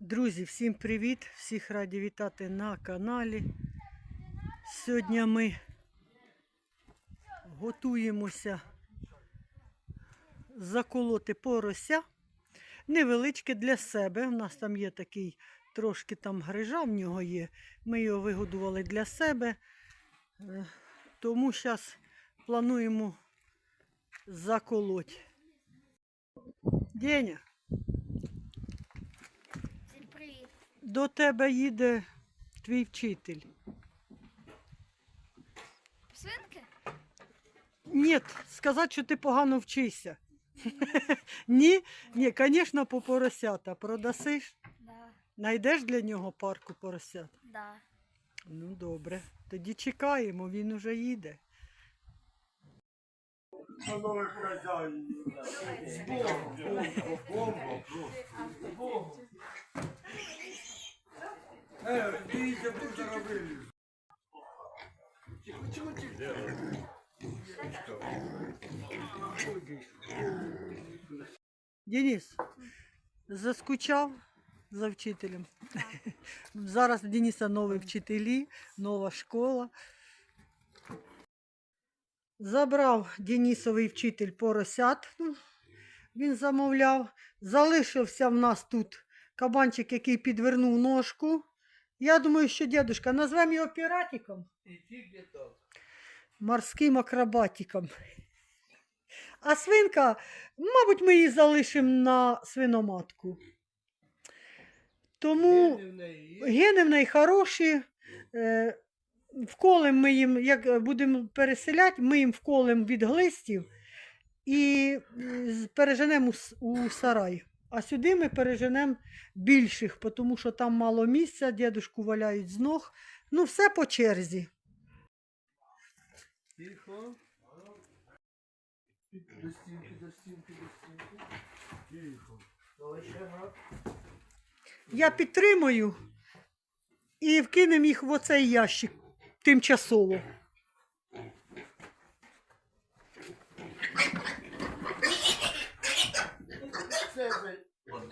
Друзі, всім привіт! Всіх раді вітати на каналі. Сьогодні ми готуємося заколоти порося. Невеличке для себе. У нас там є такий трошки там грижа в нього є. Ми його вигодували для себе. Е, Тому зараз плануємо заколоть. Деня, Всім привіт. До тебе їде твій вчитель. Свинки? Ні, сказати, що ти погано вчишся. Ні, ні, звісно, по поросята. Продасиш? Да. Найдеш для нього парку поросят? Да. Ну, добре. Тоді чекаємо, він уже їде. Шановні хазяїни, бомба, бомба, просто. Бомба. Дивіться, тут заробили. Тихо. Денис, заскучав за вчителем. Зараз у Дениса нові вчителі, нова школа. Забрав Денисовий вчитель поросят. ну, Він замовляв. Залишився в нас тут кабанчик, який підвернув ножку. Я думаю, що дедушка, назвемо його піратиком. Морським акробатиком. А свинка, мабуть, ми її залишимо на свиноматку. Тому гени в неї хороші. Е, вколем ми їм, як будемо переселяти, ми їм вколем від глистів і е, переженемо у сарай. А сюди ми переженемо більших, тому що там мало місця, дідушку валяють з ног. Ну, все по черзі. Тихо. До стінки, до стінки, до стінки. Тихо. Давай ще раз. Я підтримую і вкинемо їх в оцей ящик тимчасово.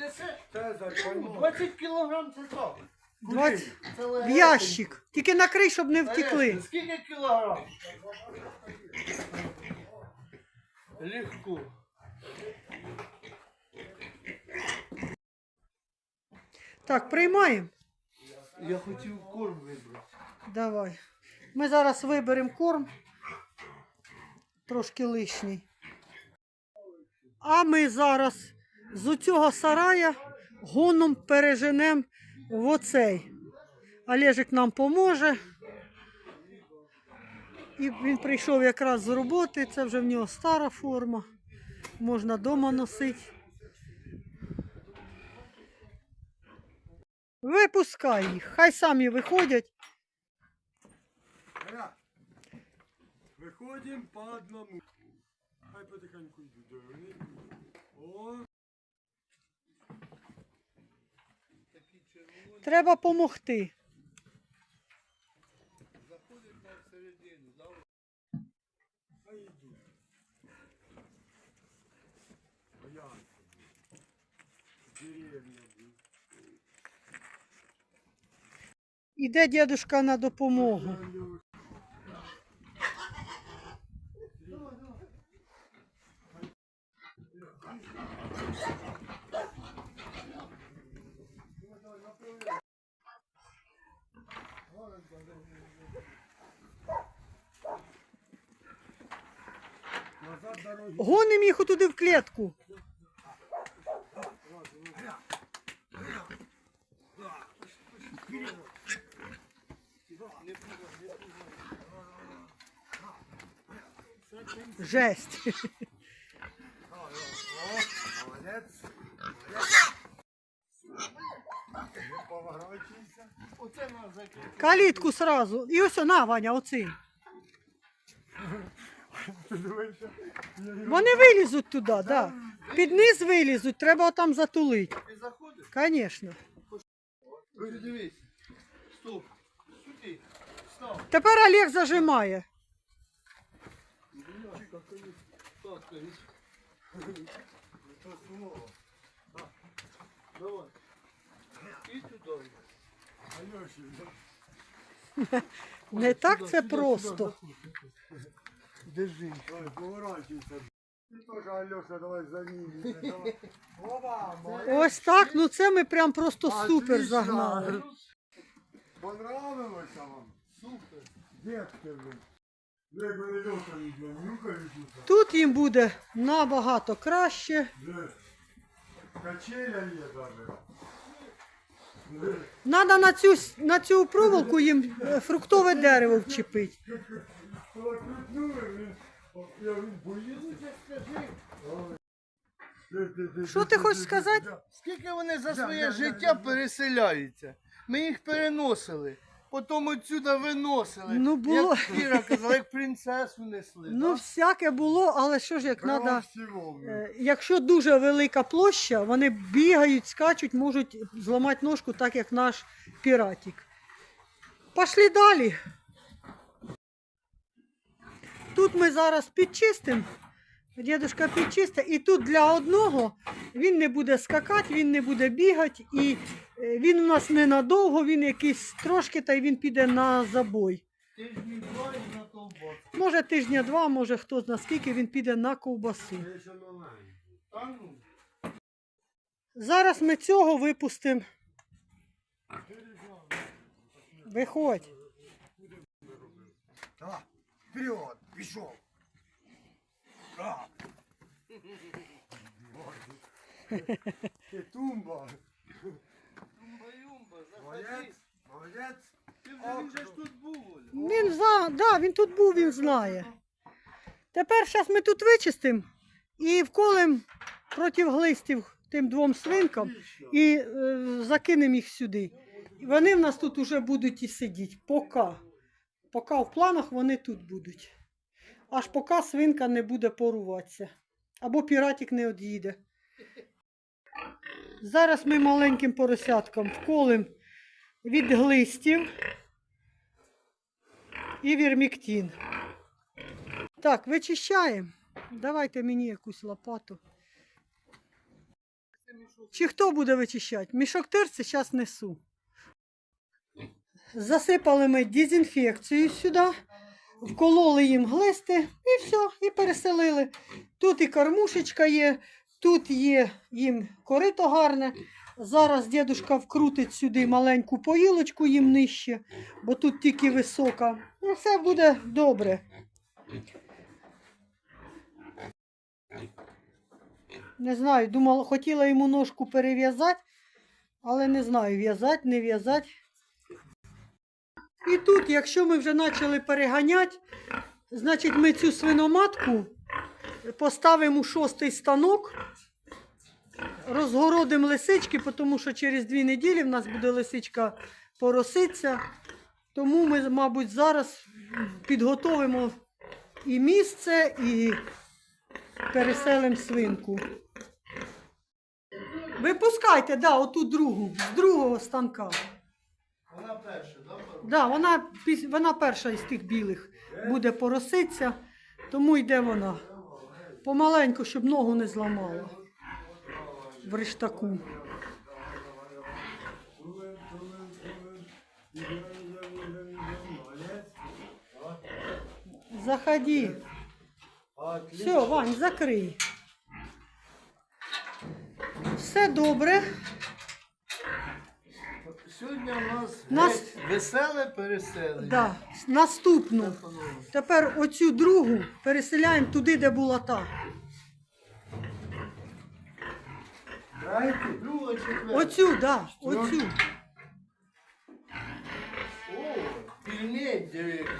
Однесе? Цезарь, поймо. 20 кілограм це так. Двадцять- Це В ящик. Тільки накрий, щоб не втекли. Скільки кілограм? Легко. Так, приймаємо. Я хотів корм вибрати. Давай. Ми зараз виберемо корм. Трошки лишній. А ми зараз з цього сарая гоном переженемо в оцей. Олежик нам поможе. І він прийшов якраз з роботи. Це вже в нього стара форма. Можна вдома носити. Випускай їх, хай самі виходять. Виходимо по одному. Хай потихеньку йдуть. Треба допомогти. Заходять на середину. Хай. Іде дідушка на допомогу. Гоним їх туди в клітку. Жесть. Молодець. Калітку сразу. І ось на, Ваня, оцим. Ти дивишся? Я його- Вони вилізуть туди, да. Під низ вилізуть, треба там затулити. Ти заходиш? Звісно. Дивись. Стоп. Сюди. Став. Тепер Олег зажимає. Так, кажіть. Так. Давай. Іди туди. Альоші, Не так це просто. Держи. ой, поворачуйся. Ти теж, Альоша, давай за ними. давай. Опа, молодець. Ось так, ну це ми прям просто супер Отлично. загнали. Понравилося вам? Супер. Детки ви. Як мене Льоша не нюкають тут. Тут їм буде набагато краще. Де? Качеля є даже. Де? Надо на цю, с- на цю проволоку їм е, фруктове дерево вчепити. Що ти хочеш сказати? Скільки вони за своє життя переселяються? Ми їх переносили. Потім отсюда виносили. Ну, було- Як Кіра казала, як принцесу несли. Ну, да? всяке було, але що ж як Треба треба. Якщо дуже велика площа, вони бігають, скачуть, можуть зламати ножку, так як наш піратик. Пошли далі. Тут ми зараз підчистимо. Дідушка підчистить, і тут для одного він не буде скакати, він не буде бігати, і е, він у нас ненадовго, він якийсь трошки, та й він піде на забой. Тижні два і на колбасу. Може тижня два, може хто зна скільки він піде на ковбасу. Ну. Зараз ми цього випустимо. Виходь. Так, вперед, пішов. Так. Ти тумба. Юмба-юмба, заходи. Молодець, молодець. Ти вже він же ж тут був, Оля. Він за... да, він тут був, він знає. Тепер зараз ми тут вичистимо і вколем проти глистів тим двом свинкам і е, закинемо їх сюди. І вони в нас тут уже будуть і сидіти. Поки. Поки в планах вони тут будуть. Аж поки свинка не буде поруватися. Або піратик не од'їде. Зараз ми маленьким поросяткам вколем від глистів і вірміктін. Так, вичищаємо. Давайте мені якусь лопату. Чи хто буде вичищати? Мішок тирси зараз несу. Засипали ми дезінфекцію сюди, вкололи їм глисти і все, і переселили. Тут і кормушечка є, тут є їм корито гарне. Зараз дідушка вкрутить сюди маленьку поїлочку їм нижче, бо тут тільки висока. Ну, все буде добре. Не знаю, думала, хотіла йому ножку перев'язати, але не знаю, в'язати, не в'язати. І тут, якщо ми вже почали переганяти, значить ми цю свиноматку поставимо у шостий станок, розгородимо лисички, тому що через дві неділі в нас буде лисичка пороситься. Тому ми, мабуть, зараз підготовимо і місце, і переселимо свинку. Випускайте, да, оту другу, з другого станка. Да, вона, вона перша із тих білих буде пороситься, тому йде вона. Помаленьку, щоб ногу не зламала в рештаку. Заходи. Все, Вань, закрий. Все добре. Сьогодні у нас, Нас- геть веселе переселення. Да. Наступну. Тепер оцю другу переселяємо туди, де була та. Друга, четверта. Оцю, да, оцю. О, пільнеть дивіться.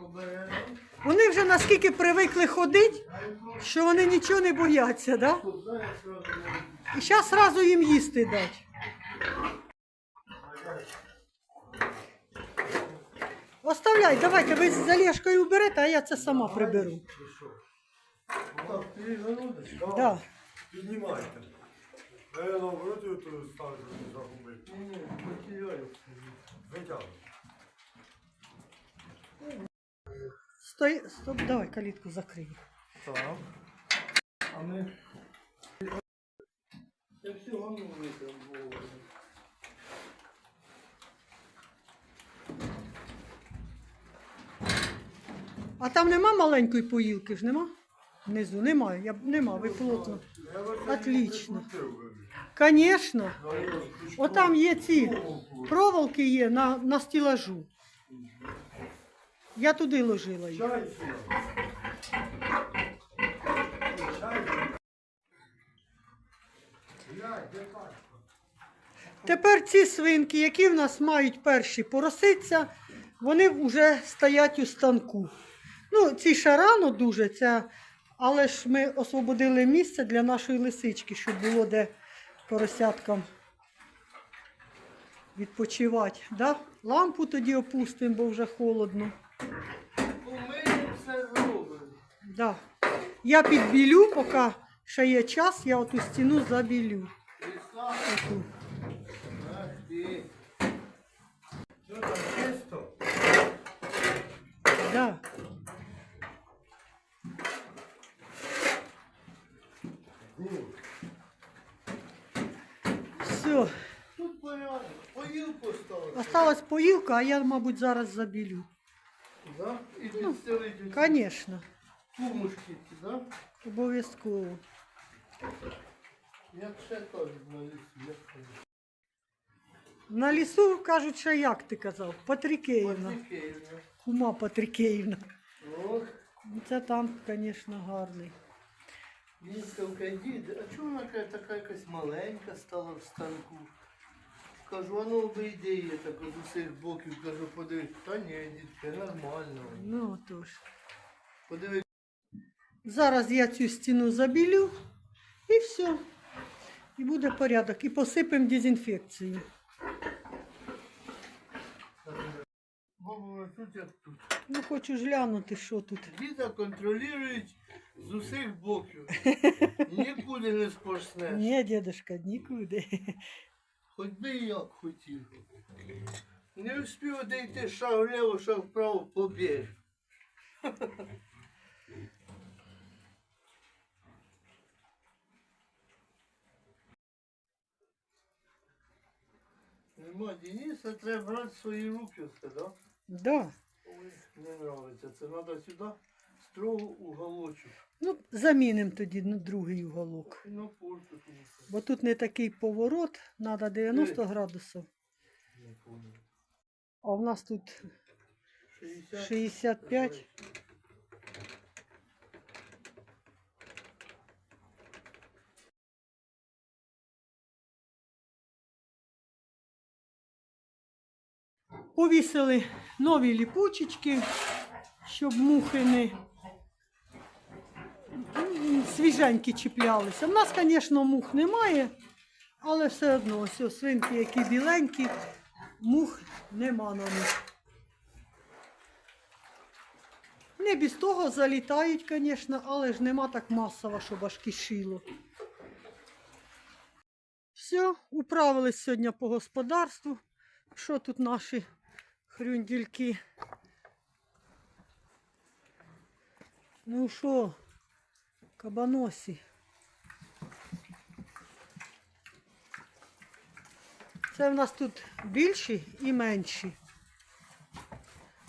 Обережно. Вони вже наскільки привикли ходити, що вони нічого не бояться, да? Тут, знаєш, сразу можна. І зараз одразу їм їсти дати. Оставляй, давайте, ви з Олешкою берете, а я це сама приберу. Так, перегородочка. Да. Піднімайте. А я наоборот його тут ставлю не загубити. Ні, ні, потеряю. Витягну. Стой, стоп, давай калітку закрию. Так. А ми... Це все воно витрамбоване. А там нема маленької поїлки ж нема? Внизу немає, я, нема, ви плотно. Отлично. Звісно. Отам є ці проволоки є на, на стілажу. Я туди ложила їх. Тепер ці свинки, які в нас мають перші пороситься, вони вже стоять у станку. Ну, ці ще рано дуже, ця, але ж ми освободили місце для нашої лисички, щоб було де поросяткам відпочивати. Да? Лампу тоді опустимо, бо вже холодно. Ми все зробили. Да. Я підбілю, поки ще є час, я оту стіну забілю. Оту. ах ти. Що там, чисто? Да. Гуд. Все. Тут порядок. Поїл поставив. Осталась поїлка, а я, мабуть, зараз забілю. Да? І підстелити Звісно, кумушки, да? обов'язково. Як ще кажуть на лісі, як кажуть. На лісу кажуть, що як ти казав, Патрікеївна. Патрикеївна. Кума Патрікеївна. Ох, Ну, Це там, звісно, гарний. Віставка дід, а чого вона така, така якась маленька стала в станку? Кажу, а ну обійди її так з усіх боків, кажу, подивись. Та ні, дітки, нормально. Ну отож. Подивись. Зараз я цю стіну забілю і все. І буде порядок. І посипемо дезінфекцією. Бабу, тут як тут. Ну, хочу ж глянути, що тут. Діда контролюють з усіх боків. Нікуди не спорснеш. Ні, дідушка, нікуди. Хоч би як хотів. Не встиг дійти шаг вліво, шаг вправо, побіг. Нема Дениса, треба брати свої руки все, да? Да. Ой, не нравиться. Це треба сюди строго уголочок. Ну, замінимо тоді на другий уголок. На порту тому що. Бо тут не такий поворот, треба 90 Ей. градусів. Не. А в нас тут 60. 65. Повісили нові ліпучечки, щоб мухи не свіженькі чіплялися. У нас, звісно, мух немає, але все одно ось свинки, які біленькі, мух нема на них. Не без того залітають, звісно, але ж нема так масово, щоб аж кишило. Все, управились сьогодні по господарству. Що тут наші хрюндільки? Ну що, кабаносі? Це в нас тут більші і менші.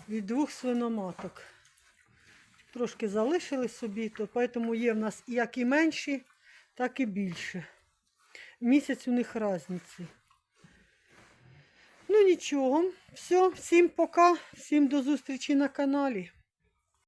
Від двох свиноматок. Трошки залишили собі, то тому є в нас як і менші, так і більше. Місяць у них різниці. Ну нічого. Все, всім пока, всім до зустрічі на каналі.